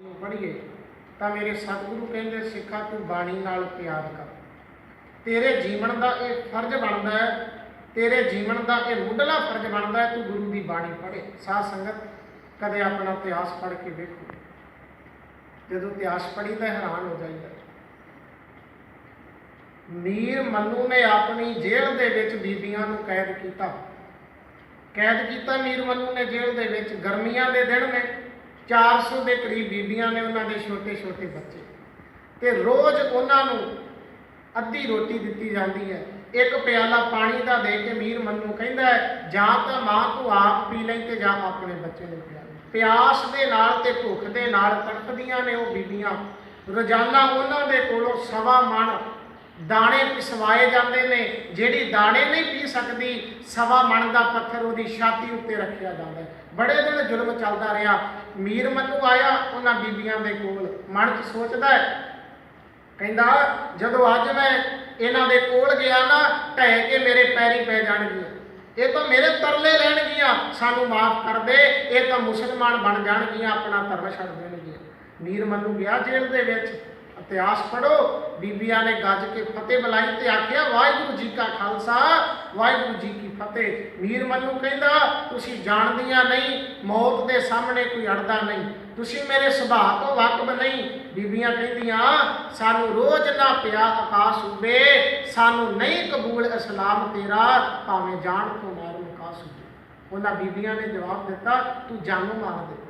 ਨੂੰ ਪੜ੍ਹੀਏ, ਤਾਂ ਮੇਰੇ ਸਤਿਗੁਰੂ ਕਹਿੰਦੇ, ਸਿੱਖਾ, ਤੂੰ ਬਾਣੀ ਨਾਲ ਪਿਆਰ ਕਰ। ਤੇਰੇ ਜੀਵਨ ਦਾ ਇਹ ਫਰਜ਼ ਬਣਦਾ ਹੈ, ਤੇਰੇ ਜੀਵਨ ਦਾ ਇਹ ਮੁੱਢਲਾ ਫਰਜ਼ ਬਣਦਾ ਹੈ, ਤੂੰ ਗੁਰੂ ਦੀ ਬਾਣੀ ਪੜ੍ਹੇ। ਸਾਧ ਸੰਗਤ ਕਦੇ ਆਪਣਾ ਇਤਿਹਾਸ ਪੜ੍ਹ ਕੇ ਵੇਖੋ। ਜਦੋਂ ਇਤਿਹਾਸ ਪੜ੍ਹੀ ਤਾਂ ਹੈਰਾਨ ਹੋ ਜਾਈਦਾ। ਮੀਰ ਮੰਨੂ ਨੇ ਆਪਣੀ ਜੇਲ੍ਹ ਦੇ ਵਿੱਚ ਬੀਬੀਆਂ ਨੂੰ ਕੈਦ ਕੀਤਾ। ਕੈਦ ਕੀਤਾ ਮੀਰ ਮੰਨੂ ਨੇ ਜੇਲ੍ਹ ਦੇ ਵਿੱਚ। ਗਰਮੀਆਂ ਦੇ ਦਿਨ ਨੇ। 400 ਦੇ ਕਰੀਬ ਬੀਬੀਆਂ ਨੇ ਉਹਨਾਂ ਦੇ ਛੋਟੇ ਛੋਟੇ ਬੱਚੇ। ਤੇ ਰੋਜ਼ ਉਹਨਾਂ ਨੂੰ ਅੱਧੀ ਰੋਟੀ ਦਿੱਤੀ ਜਾਂਦੀ ਹੈ। ਇੱਕ ਪਿਆਲਾ ਪਾਣੀ ਦਾ ਦੇ ਕੇ ਮੀਰ ਮੰਨੂ ਕਹਿੰਦਾ ਹੈ, ਜਾਂ ਤਾਂ ਮਾਂ ਤੂੰ ਆਪ ਪੀ ਲੈ ਤੇ ਜਾਂ ਆਪਣੇ ਬੱਚੇ ਨੂੰ ਪਿਆ ਲੈ। ਪਿਆਸ ਦੇ ਨਾਲ ਤੇ ਭੁੱਖ ਦੇ ਨਾਲ ਤੜਫਦੀਆਂ ਨੇ ਉਹ ਬੀਬੀਆਂ। ਰੋਜ਼ਾਨਾ ਉਹਨਾਂ ਦੇ ਕੋਲੋਂ ਸਵਾ ਮਣ ਦਾਣੇ ਪਿਸਵਾਏ ਜਾਂਦੇ ਨੇ, ਜਿਹੜੀ ਦਾਣੇ ਨਹੀਂ ਪੀ ਸਕਦੀ, ਸਵਾ ਮਣ ਦਾ ਪੱਥਰ ਉਹਦੀ ਛਾਤੀ ਉੱਤੇ ਰੱਖਿਆ ਜਾਂਦਾ ਬੜੇ ਦਿਨ ਜ਼ੁਲਮ ਚੱਲਦਾ ਰਿਹਾ। ਮੀਰ ਮੰਨੂ ਆਇਆ, ਉਹਨਾਂ ਬੀਬੀਆਂ ਦੇ ਕੋਲ। ਮਨ 'ਚ ਸੋਚਦਾ ਹੈ, ਕਹਿੰਦਾ, ਜਦੋਂ ਅੱਜ ਮੈਂ ਇਹਨਾਂ ਦੇ ਕੋਲ ਗਿਆ ਨਾ, ਢਹਿ ਕੇ ਮੇਰੇ ਪੈਰੀ ਪੈ ਜਾਣਗੀਆਂ। ਇਹ ਤਾਂ ਮੇਰੇ ਤਰਲੇ ਲੈਣਗੀਆਂ। ਸਾਨੂੰ ਮਾਫ ਕਰ ਦੇ, ਇਹ ਤਾਂ ਮੁਸਲਮਾਨ ਬਣ ਜਾਣਗੀਆਂ, ਆਪਣਾ ਧਰਮ ਛੱਡ ਦੇਣਗੀਆਂ। ਮੀਰ ਮੰਨੂ ਗਿਆ ਜੇਲ੍ਹ ਦੇ ਵਿੱਚ। ਇਤਿਹਾਸ ਪੜੋ ਬੀਬੀਆਂ ਨੇ ਗੱਜ ਕੇ ਫਤਿਹ ਬੁਲਾਈ ਤੇ ਆਖਿਆ, ਵਾਹਿਗੁਰੂ ਜੀ ਕਾ ਖਾਲਸਾ, ਵਾਹਿਗੁਰੂ ਜੀ ਕੀ ਫਤਿਹ। ਮੀਰ ਮੰਨੂ ਕਹਿੰਦਾ, ਤੁਸੀਂ ਜਾਣਦੀਆਂ ਨਹੀਂ, ਮੌਤ ਦੇ ਸਾਹਮਣੇ ਕੋਈ ਅੜਦਾ ਨਹੀਂ। ਤੁਸੀਂ ਮੇਰੇ ਸੁਭਾਅ ਤੋਂ ਵਾਕਬ ਨਹੀਂ। ਬੀਬੀਆਂ ਕਹਿੰਦੀਆਂ, ਸਾਨੂੰ ਰੋਜ਼ ਨਾ ਪਿਆ ਆਕਾਸ਼ ਉਬੇ ਸਾਨੂੰ ਨਹੀਂ ਕਬੂਲ ਇਸਲਾਮ ਤੇਰਾ, ਭਾਵੇਂ ਜਾਣ ਤੋਂ ਮਾਰੂ ਆਕਾਸ਼ ਉਬੇ ਉਹਨਾਂ ਬੀਬੀਆਂ ਨੇ ਜਵਾਬ ਦਿੱਤਾ, ਤੂੰ ਜਾਨੋਂ ਮਾਰ ਦੇ।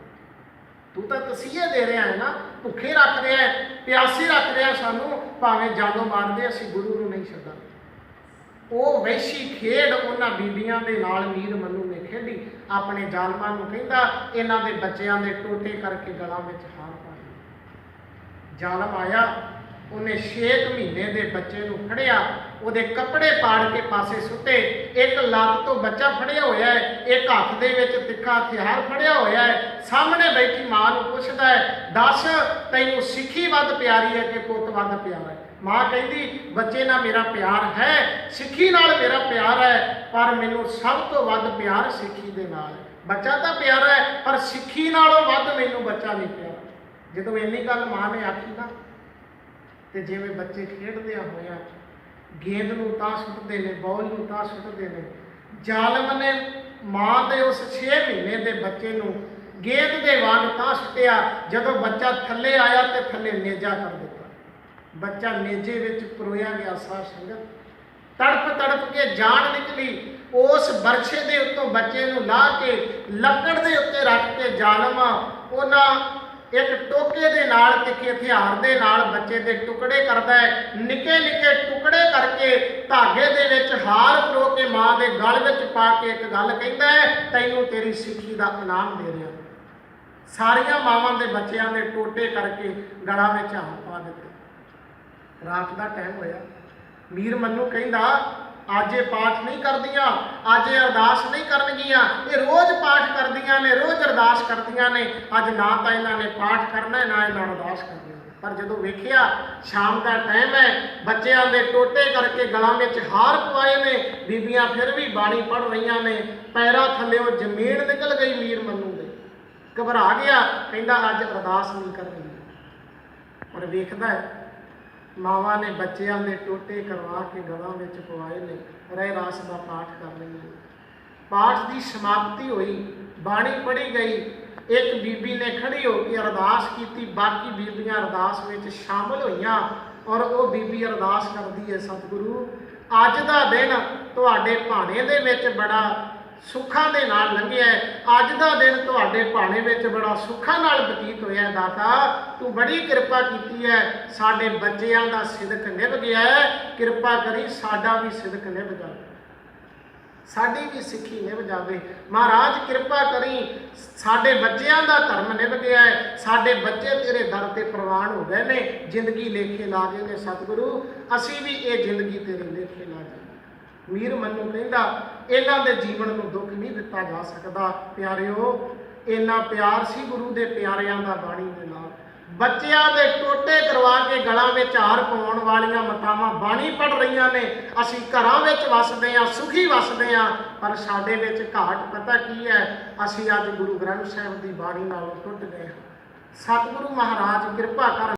ਤੂੰ ਤਾਂ ਤਸੀਹੇ ਦੇ ਰਿਹਾ ਹੈ ਨਾ, ਭੁੱਖੇ ਰੱਖ ਰਿਹਾ ਹੈ, ਪਿਆਸੇ ਰੱਖ ਰਿਹਾ ਸਾਨੂੰ, ਭਾਵੇਂ ਜਾਨੋਂ ਮਾਰਦੇ ਅਸੀਂ ਗੁਰੂ ਨੂੰ ਨਹੀਂ ਛੱਡਾਂਗੇ। ਉਹ ਵੈਸ਼ੀ ਖੇਡ ਉਹਨਾਂ ਬੀਬੀਆਂ ਦੇ ਨਾਲ ਮੀਰ ਮੰਨੂ ਨੇ ਖੇਡੀ। ਆਪਣੇ ਜ਼ਾਲਮਾਂ ਨੂੰ ਕਹਿੰਦਾ, ਇਹਨਾਂ ਦੇ ਬੱਚਿਆਂ ਦੇ ਟੋਟੇ ਕਰਕੇ ਗਲਾਂ ਵਿੱਚ ਹਾਰ ਪਾ ਲਿਆ ਜ਼ਾਲਮ ਆਇਆ ਉਹਨੇ 6 ਮਹੀਨੇ ਦੇ ਬੱਚੇ ਨੂੰ ਫੜਿਆ, ਉਹਦੇ ਕੱਪੜੇ ਪਾੜ ਕੇ ਪਾਸੇ ਸੁੱਤੇ ਇੱਕ ਲੱਤ ਤੋਂ ਬੱਚਾ ਫੜਿਆ ਹੋਇਆ ਹੈ, ਇੱਕ ਹੱਥ ਦੇ ਵਿੱਚ ਤਿੱਖਾ ਹਥਿਆਰ ਫੜਿਆ ਹੋਇਆ ਹੈ, ਸਾਹਮਣੇ ਬੈਠੀ ਮਾਂ ਨੂੰ ਪੁੱਛਦਾ ਹੈ, ਦੱਸ, ਤੈਨੂੰ ਸਿੱਖੀ ਵੱਧ ਪਿਆਰੀ ਹੈ ਕਿ ਪੁੱਤ ਵੱਧ ਪਿਆਰਾ ਹੈ? ਮਾਂ ਕਹਿੰਦੀ, ਬੱਚੇ ਨਾਲ ਮੇਰਾ ਪਿਆਰ ਹੈ, ਸਿੱਖੀ ਨਾਲ ਮੇਰਾ ਪਿਆਰ ਹੈ, ਪਰ ਮੈਨੂੰ ਸਭ ਤੋਂ ਵੱਧ ਪਿਆਰ ਸਿੱਖੀ ਦੇ ਨਾਲ ਹੈ। ਬੱਚਾ ਤਾਂ ਪਿਆਰਾ ਹੈ, ਪਰ ਸਿੱਖੀ ਨਾਲੋਂ ਵੱਧ ਮੈਨੂੰ ਬੱਚਾ ਨਹੀਂ ਪਿਆਰਾ। ਜਦੋਂ ਇੰਨੀ ਗੱਲ ਮਾਂ ਨੇ ਆਖੀ ਨਾ ਤੇ ਜਿਵੇਂ ਬੱਚੇ ਖੇਡਦਿਆਂ ਆ ਹੋਇਆ ਗੇਂਦ ਨੂੰ ਤਾਂ ਸੁੱਟਦੇ ਨੇ, ਬਾਲ ਨੂੰ ਤਾਂ ਸੁੱਟਦੇ ਨੇ, ਜ਼ਾਲਮ ਨੇ ਮਾਂ ਦੇ ਉਸ 6 ਮਹੀਨੇ ਦੇ ਬੱਚੇ ਨੂੰ ਗੇਂਦ ਦੇ ਵਾਂਗ ਤਾਂ ਸੁੱਟਿਆ, ਜਦੋਂ ਬੱਚਾ ਥੱਲੇ ਆਇਆ ਤੇ ਥੱਲੇ ਨੇਜਾ ਕਰ ਦਿੱਤਾ। ਬੱਚਾ ਨੇਜੇ ਵਿੱਚ ਪਰੋਇਆ ਗਿਆ ਸਾਹ ਸੰਗਤ। ਤੜਪ ਤੜਪ ਕੇ ਜਾਨ ਨਿਕਲੀ, ਉਸ ਬਰਛੇ ਦੇ ਉੱਤੋਂ ਬੱਚੇ ਨੂੰ ਲਾ ਕੇ ਲੱਕੜ ਦੇ ਉੱਤੇ ਰੱਖ ਕੇ ਜ਼ਾਲਮ ਉਹਨਾਂ ਇੱਕ ਟੋਕੇ ਦੇ ਨਾਲ ਤਿੱਖੇ ਹਥਿਆਰ ਦੇ ਨਾਲ ਬੱਚੇ ਦੇ ਟੁਕੜੇ ਕਰਦਾ ਹੈ। ਨਿੱਕੇ ਨਿੱਕੇ ਟੁਕੜੇ ਕਰਕੇ ਧਾਗੇ ਦੇ ਵਿੱਚ ਹਾਰ ਪਰੋ ਕੇ ਮਾਂ ਦੇ ਗਲ ਵਿੱਚ ਪਾ ਕੇ ਇੱਕ ਗੱਲ ਕਹਿੰਦਾ ਹੈ, ਤੈਨੂੰ ਤੇਰੀ ਸਿੱਖੀ ਦਾ ਇਨਾਮ ਦੇ ਰਿਹਾ ਸਾਰੀਆਂ ਮਾਵਾਂ ਦੇ ਬੱਚਿਆਂ ਦੇ ਟੋਟੇ ਕਰਕੇ ਗਲਾਂ ਵਿੱਚ ਹਾਰ ਪਾ ਦਿੱਤੇ। ਰਾਤ ਦਾ ਟਾਈਮ ਹੋਇਆ। ਮੀਰ ਮੰਨੂ ਕਹਿੰਦਾ, ਅੱਜ ਇਹ ਪਾਠ ਨਹੀਂ ਕਰਦੀਆਂ। ਅੱਜ ਇਹ ਅਰਦਾਸ ਨਹੀਂ ਕਰਨਗੀਆਂ। ਇਹ ਰੋਜ਼ ਪਾਠ ਕਰਦੀਆਂ ਨੇ ਰੋਜ਼ ਅਰਦਾਸ ਕਰਦੀਆਂ ਨੇ। ਅੱਜ ਨਾ ਤਾਂ ਇਹਨਾਂ ਨੇ ਪਾਠ ਕਰਨਾ ਹੈ, ਨਾ ਇਹਨਾਂ ਅਰਦਾਸ ਕਰਨੀ ਪਰ ਜਦੋਂ ਵੇਖਿਆ ਸ਼ਾਮ ਦਾ ਟਾਈਮ ਹੈ ਬੱਚਿਆਂ ਦੇ ਟੋਟੇ ਕਰਕੇ ਗਲਾਂ ਵਿੱਚ ਹਾਰ ਪਵਾਏ ਨੇ ਬੀਬੀਆਂ ਫਿਰ ਵੀ ਬਾਣੀ ਪੜ ਰਹੀਆਂ ਨੇ। ਪੈਰਾਂ ਥੱਲੇੋਂ ਜ਼ਮੀਨ ਨਿਕਲ ਗਈ ਮੀਰ ਮੰਨੂ ਦੇ। ਘਬਰਾ ਗਿਆ ਕਹਿੰਦਾ ਅੱਜ ਅਰਦਾਸ ਨਹੀਂ ਕਰਨੀ। ਪਰ ਵੇਖਦਾ ਮਾਵਾਂ ਨੇ ਬੱਚਿਆਂ ਦੇ ਟੋਟੇ ਕਰਵਾ ਕੇ ਗਲਾਂ ਵਿੱਚ ਪਵਾਏ ਨੇ। ਰਹਿ ਰਾਸ ਦਾ ਪਾਠ ਕਰ ਲਈਏ ਪਾਠ ਦੀ ਸਮਾਪਤੀ ਹੋਈ, ਬਾਣੀ ਪੜ੍ਹੀ ਗਈ। ਇੱਕ ਬੀਬੀ ਨੇ ਖੜੀ ਹੋ ਕੇ ਅਰਦਾਸ ਕੀਤੀ। ਬਾਕੀ ਬੀਬੀਆਂ ਅਰਦਾਸ ਵਿੱਚ ਸ਼ਾਮਲ ਹੋਈਆਂ ਔਰ ਉਹ ਬੀਬੀ ਅਰਦਾਸ ਕਰਦੀ ਹੈ, ਸਤਿਗੁਰੂ, ਅੱਜ ਦਾ ਦਿਨ ਤੁਹਾਡੇ ਭਾਣੇ ਦੇ ਵਿੱਚ ਬੜਾ ਸੁੱਖਾਂ ਦੇ ਨਾਲ ਲੰਘਿਆ ਹੈ। ਅੱਜ ਦਾ ਦਿਨ ਤੁਹਾਡੇ ਭਾਣੇ ਵਿੱਚ ਬੜਾ ਸੁੱਖਾਂ ਨਾਲ ਬਤੀਤ ਹੋਇਆ ਹੈ, ਦਾਤਾ। ਤੂੰ ਬੜੀ ਕਿਰਪਾ ਕੀਤੀ ਹੈ। ਸਾਡੇ ਬੱਚਿਆਂ ਦਾ ਸਿਦਕ ਨਿਭ ਗਿਆ ਹੈ। ਕਿਰਪਾ ਕਰੀ ਸਾਡਾ ਵੀ ਸਿਦਕ ਨਿਭ ਜਾਵੇ ਸਾਡੀ ਵੀ ਸਿੱਖੀ ਨਿਭ ਜਾਵੇ। ਮਹਾਰਾਜ, ਕਿਰਪਾ ਕਰੀ ਸਾਡੇ ਬੱਚਿਆਂ ਦਾ ਧਰਮ ਨਿਭ ਗਿਆ ਹੈ। ਸਾਡੇ ਬੱਚੇ ਤੇਰੇ ਦਰ ਤੇ ਪ੍ਰਵਾਨ ਹੋ ਗਏ ਨੇ। ਜ਼ਿੰਦਗੀ ਲੇਖੇ ਲਾ ਗਏ ਨੇ ਸਤਿਗੁਰੂ। ਅਸੀਂ ਵੀ ਇਹ ਜ਼ਿੰਦਗੀ ਤੇਰੇ ਲੇਖੇ ਲਾ ਜਾਈਏ ਮੀਰ ਮੰਨੂ ਕਹਿੰਦਾ, ਇਹਨਾਂ ਦੇ ਜੀਵਨ ਨੂੰ ਦੁੱਖ ਨਹੀਂ ਦਿੱਤਾ ਜਾ ਸਕਦਾ। ਪਿਆਰਿਓ, ਇੰਨਾ ਪਿਆਰ ਸੀ ਗੁਰੂ ਦੇ ਪਿਆਰਿਆਂ ਦਾ ਬਾਣੀ ਦੇ ਨਾਲ। ਬੱਚਿਆਂ ਦੇ ਟੋਟੇ ਕਰਵਾ ਕੇ ਗਲਾਂ ਵਿੱਚ ਹਾਰ ਪਾਉਣ ਵਾਲੀਆਂ ਮਤਾਵਾਂ ਬਾਣੀ ਪੜ ਰਹੀਆਂ ਨੇ। ਅਸੀਂ ਘਰਾਂ ਵਿੱਚ ਵਸਦੇ ਹਾਂ, ਸੁਖੀ ਵਸਦੇ ਹਾਂ, ਪਰ ਸਾਡੇ ਵਿੱਚ ਘਾਟ ਪਤਾ ਕੀ ਹੈ? ਅਸੀਂ ਅੱਜ ਗੁਰੂ ਗ੍ਰੰਥ ਸਾਹਿਬ ਦੀ ਬਾਣੀ ਨਾਲੋਂ ਟੁੱਟ ਗਏ ਹਾਂ। ਸਤਿਗੁਰੂ ਮਹਾਰਾਜ ਕਿਰਪਾ ਕਰ